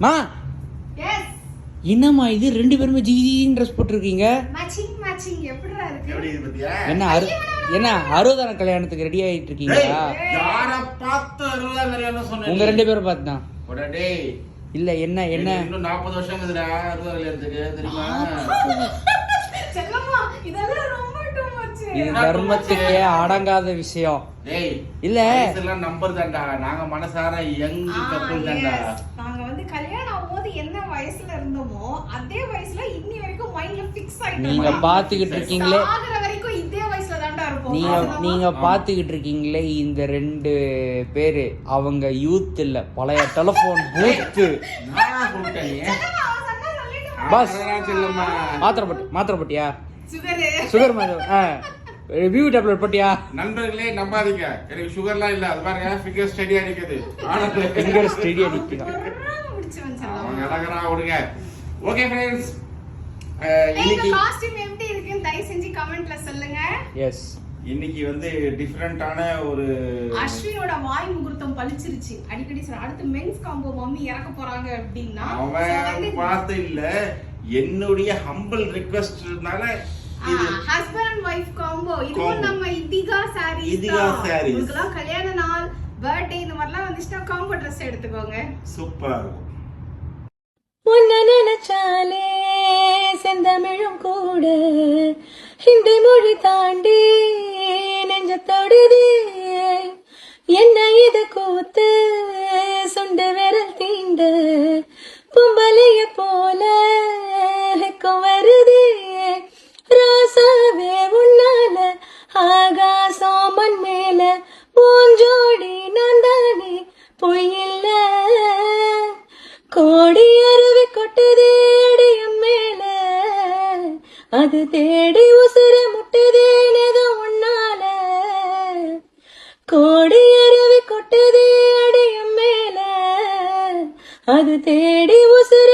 மா! என்னம்மா இது? ரெண்டு பேருமே ஜிஜின்னு ட்ரெஸ் போட்டிருக்கீங்க. மேட்சிங் மேட்சிங் எப்படிடா எப்படி இருக்கு இது பத்தியா? என்ன அறு என்ன அறுபதான கல்யாணத்துக்கு ரெடி ஆயிட்டு இருக்கீங்களா? உங்க ரெண்டு பேரும் பார்த்து தான் போடா டேய். இல்ல என்ன என்ன? நாற்பது வருஷம் இருக்குதுடா அறுபதாம் கல்யாணத்துக்கு தெரியுமா? இது தர்மத்துக்கே அடங்காத விஷயம். டேய் இல்ல. வயசெல்லாம் நம்பர் தான்டா நாங்க மனசார யங் கப்பல் தான்டா நாங்க வந்து கல்யாணம் ஆகும்போது என்ன வயசுல இருந்தோமோ அதே வயசுல இன்னி வரைக்கும் மைண்ட்ல ஃபிக்ஸ் ஆயிட்டோம்? நீங்க பாத்துக்கிட்டு இருக்கீங்களே. ஆகுற வரைக்கும் இதே வயசுல தான்டா இருப்போம். நீங்க. நீங்க பாத்துக்கிட்டு இருக்கீங்களே இந்த ரெண்டு பேரு. அவங்க யூத் இல்ல பழைய டெலிபோன் பூத்து நானா கூப்பிட்டேன். நீ? செல்லம்மா, அவன் சொன்னா சொல்லிடுவான். பாஸ். அதெல்லாம் சொல்லுமா. மாத்திரை போட்டு மாத்திரை போட்டியா? சுகரு. சுகர் மாதிரி வியூ டேப்லெட் போட்டியா? நண்பர்களே நம்பாதீங்க. எனக்கு சுகர்லாம் இல்ல. அது பாருங்க ஃபிகர் ஸ்டடி அடிக்குது ஆனது ஃபிங்கர் ஸ்டெடி அடிக்கிறான் பொறாம பிடிச்சவன் செல்லம். அவங்க அழகரா விடுங்க. ஓகே ஃப்ரெண்ட்ஸ் எங்க இன்னைக்கு காஸ்டியூம் எப்படி இருக்குன்னு தயவு செஞ்சு கமெண்ட்ல சொல்லுங்க. எஸ் இன்னைக்கு வந்து டிஃப்ரெண்டான ஒரு அஸ்வினோட வாய் முகூர்த்தம் பளிச்சிருச்சு. அடிக்கடி சொல்ற அடுத்து மென்ஸ் காம்போ மம்மி இறக்க போறாங்க அப்படின்னா அவன் பார்த்து இல்ல. என்னுடைய ஹம்பிள் ரிக்வெஸ்ட்னால இது உங்களுக்கெல்லாம் கல்யாண நாள் பர்த்டே இந்த மாதிரிலாம் வந்துச்சுன்னா காம்போ ட்ரெஸ் எடுத்துக்கோங்க. சூப்பரா இருக்கும். உன்னை நினைச்சாலே செந்தமிழும் கூட ஹிந்தி மொழி தாண்டி நெஞ்ச தொடுதே என்ன இது கூத்து சுண்டு விரல் தீண்ட பொம்பளைய போல பொய்யில்ல. கோடி அருவி கொட்டுதே அடியம் மேல. அது தேடி உசுர முட்டுதே நேதோ உன்னால. கோடி அருவி கொட்டுதே அடியம் மேல. அது தேடி உசுர